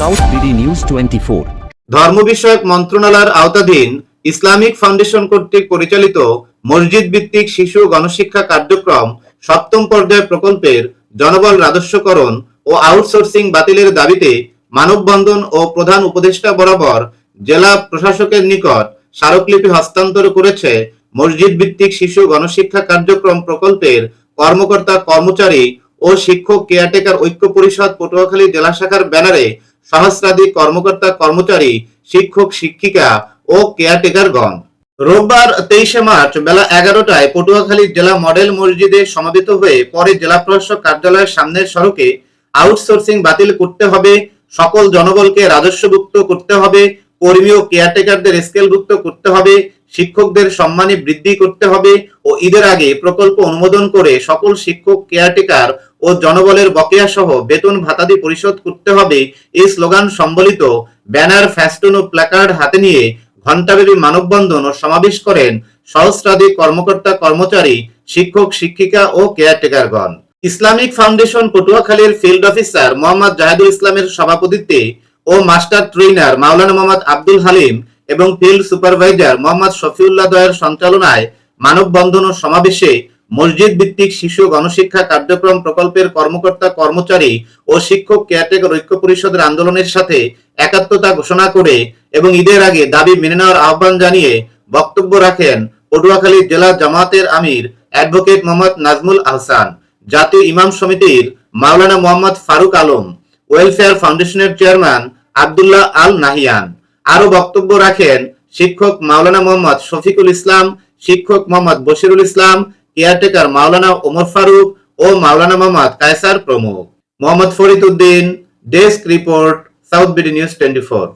South BD news twenty four ধর্ম বিষয়ক মন্ত্রণালয়ের আওতাধীন ইসলামিক ফাউন্ডেশন কর্তৃক পরিচালিত মসজিদ ভিত্তিক শিশু গণশিক্ষা কার্যক্রম সপ্তম পর্যায় প্রকল্পের জনবল রাজস্বকরণ ও আউটসোর্সিং বাতিলের দাবিতে মানববন্ধন ও প্রধান উপদেষ্টা বরাবর জেলা প্রশাসকের নিকট স্মারকলিপি হস্তান্তর করেছে মসজিদ ভিত্তিক শিশু গণশিক্ষা কার্যক্রম প্রকল্পের কর্মকর্তা কর্মচারী ও শিক্ষক কেয়ারটেকার ঐক্য পরিষদ পটুয়াখালী জেলা শাখার ব্যানারে সহস্রাধিক কর্মকর্তা, কর্মচারী, শিক্ষক, শিক্ষিকা ও কেয়ারটেকারগণ। রোববার তেইশে মার্চ বেলা এগারোটায় পটুয়াখালী জেলা মডেল মসজিদে সমাবেত হয়ে পরে জেলা প্রশাসক কার্যালয়ের সামনের সড়কে আউটসোর্সিং বাতিল করতে হবে, সকল জনবলকে রাজস্বভুক্ত করতে হবে, কর্মী ও কেয়ারটেকারদের স্কেলভুক্ত করতে হবে, শিক্ষকদের সম্মানী বৃদ্ধি করতে হবে ও ঈদের আগে প্রকল্প অনুমোদন করে সকল শিক্ষক, কেয়ারটেকার ও জনবলের বকেয়া সহ বেতন ভাতাদি পরিশোধ করতে হবে এই স্লোগান সম্বলিত ব্যানার, ফ্যাস্টুন ও প্ল্যাকার্ড হাতে নিয়ে ঘণ্টাব্যাপী মানববন্ধন ও সমাবেশ করেন সহস্রাধিক কর্মকর্তা, কর্মচারী, শিক্ষক, শিক্ষিকা ও কেয়ারটেকারগণ। ইসলামিক ফাউন্ডেশন পটুয়াখালীর ফিল্ড অফিসার মোহাম্মদ জাহেদুল ইসলামের সভাপতিত্বে ও মাস্টার ট্রেনার মাওলানা মোহাম্মদ আব্দুল হালিম এবং ফিল্ড সুপারভাইজার মোহাম্মদ শফিউল্লাহ দয়ের সঞ্চালনায় মানববন্ধন ও সমাবেশে মসজিদ ভিত্তিক শিশু গণশিক্ষা কার্যক্রম প্রকল্পের কর্মকর্তা, কর্মচারী ও শিক্ষক কেয়ারটেকার ঐক্য পরিষদের আন্দোলনের সাথে একাত্মতা ঘোষণা করে এবং ঈদের আগে দাবি মেনে নেওয়ার আহ্বান জানিয়ে বক্তব্য রাখেন পটুয়াখালী জেলা জামাতের আমির অ্যাডভোকেট মোহাম্মদ নাজমুল আহসান, জাতীয় ইমাম সমিতির মাওলানা মোহাম্মদ ফারুক আলম, ওয়েলফেয়ার ফাউন্ডেশনের চেয়ারম্যান আব্দুল্লাহ আল নাহিয়ান। আরও বক্তব্য রাখেন শিক্ষক মাওলানা মোহাম্মদ শফিকুল ইসলাম, শিক্ষক মোহাম্মদ বশিরুল ইসলাম কেয়ারটেকার মাওলানা ওমর ফারুক ও মাওলানা মোহাম্মদ কায়সার প্রমুখ। Mohammad Farid Uddin desk report, south BD news twenty four.